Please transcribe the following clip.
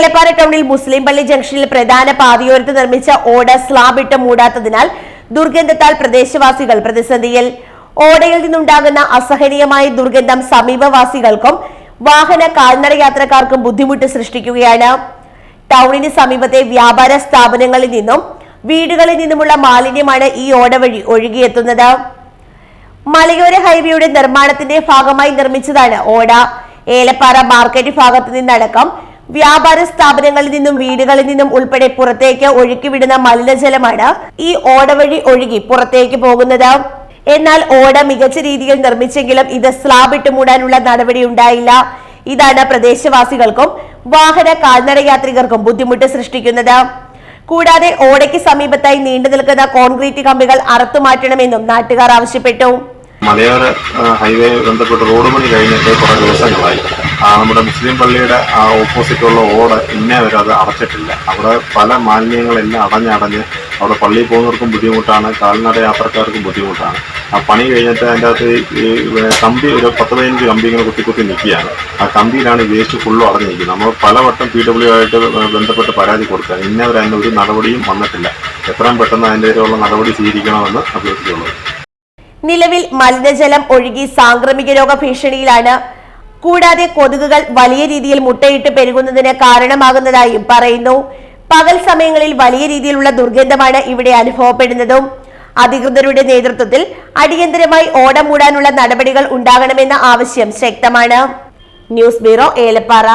ഏലപ്പാറ ടൗണിൽ മുസ്ലിം പള്ളി ജംഗ്ഷനിൽ പ്രധാന പാതയോരത്ത് നിർമ്മിച്ച ഓട സ്ലാബ് ഇട്ട് മൂടാത്തതിനാൽ ദുർഗന്ധത്താൽ പ്രദേശവാസികൾ പ്രതിസന്ധിയിൽ. ഓടയിൽ നിന്നുണ്ടാകുന്ന അസഹനീയമായ ദുർഗന്ധം സമീപവാസികൾക്കും വാഹന കാൽനട യാത്രക്കാർക്കും ബുദ്ധിമുട്ട് സൃഷ്ടിക്കുകയാണ്. ടൗണിന് സമീപത്തെ വ്യാപാര സ്ഥാപനങ്ങളിൽ നിന്നും വീടുകളിൽ നിന്നുമുള്ള മാലിന്യമാണ് ഈ ഓട വഴി ഒഴുകിയെത്തുന്നത്. മലയോര ഹൈവേയുടെ നിർമ്മാണത്തിന്റെ ഭാഗമായി നിർമ്മിച്ചതാണ് ഓട. ഏലപ്പാറ മാർക്കറ്റ് ഭാഗത്ത് നിന്നടക്കം വ്യാപാര സ്ഥാപനങ്ങളിൽ നിന്നും വീടുകളിൽ നിന്നും ഉൾപ്പെടെ പുറത്തേക്ക് ഒഴുക്കിവിടുന്ന മലിനജലമാണ് ഈ ഓട വഴി ഒഴുകി പുറത്തേക്ക് പോകുന്നത്. എന്നാൽ ഓട മികച്ച രീതിയിൽ നിർമ്മിച്ചെങ്കിലും ഇത് സ്ലാബ് ഇട്ട് മൂടാനുള്ള നടപടി ഉണ്ടായില്ല. ഇതാണ് പ്രദേശവാസികൾക്കും വാഹന കാൽനട യാത്രികർക്കും ബുദ്ധിമുട്ട് സൃഷ്ടിക്കുന്നത്. കൂടാതെ ഓടയ്ക്ക് സമീപത്തായി നീണ്ടു നിൽക്കുന്ന കോൺക്രീറ്റ് കമ്പികൾ അറുത്തുമാറ്റണമെന്നും നാട്ടുകാർ ആവശ്യപ്പെട്ടു. മലയോര ഹൈവേ ബന്ധപ്പെട്ട് റോഡ് പണി കഴിഞ്ഞിട്ട് കുറേ ദിവസങ്ങളായി. ആ, നമ്മുടെ മുസ്ലിം പള്ളിയുടെ ആ ഓപ്പോസിറ്റുള്ള ഓട് ഇന്നേ വരെ അത് അടച്ചിട്ടില്ല. അവിടെ പല മാലിന്യങ്ങളെല്ലാം അടഞ്ഞടഞ്ഞ് അവിടെ പള്ളിയിൽ പോകുന്നവർക്കും ബുദ്ധിമുട്ടാണ് കാൽനട യാത്രക്കാർക്കും ബുദ്ധിമുട്ടാണ്. ആ പണി കഴിഞ്ഞിട്ട് അതിന്റെ അകത്ത് ഈ കമ്പി ഒരു പത്ത് പതിനഞ്ച് കമ്പി ഇങ്ങനെ കുത്തി കുത്തി നിൽക്കുകയാണ്. ആ കമ്പിയിലാണ് വേസ്റ്റ് ഫുള്ളും അടഞ്ഞിരിക്കുന്നത്. നമ്മൾ പലവട്ടം പി ഡബ്ല്യു ആയിട്ട് ബന്ധപ്പെട്ട് പരാതി കൊടുക്കുക ഇന്നേ വരെ അതിന് ഒരു നടപടിയും വന്നിട്ടില്ല. എത്രയും പെട്ടെന്ന് അതിന്റെ ഉള്ള നടപടി സ്വീകരിക്കണമെന്ന് അഭ്യർത്ഥിച്ചുള്ളൂ. നിലവിൽ മലിനജലം ഒഴുകി സാംക്രമിക രോഗ ഭീഷണിയിലാണ്. കൂടാതെ കൊതുകുകൾ വലിയ രീതിയിൽ മുട്ടയിട്ട് പെരുകുന്നതിന് കാരണമാകുന്നതായും പറയുന്നു. പകൽ സമയങ്ങളിൽ വലിയ രീതിയിലുള്ള ദുർഗന്ധമാണ് ഇവിടെ അനുഭവപ്പെടുന്നതും. അധികൃതരുടെ നേതൃത്വത്തിൽ അടിയന്തരമായി ഓടം മൂടാനുള്ള നടപടികൾ ഉണ്ടാകണമെന്ന ആവശ്യം ശക്തമാണ്. News bureau Elappara.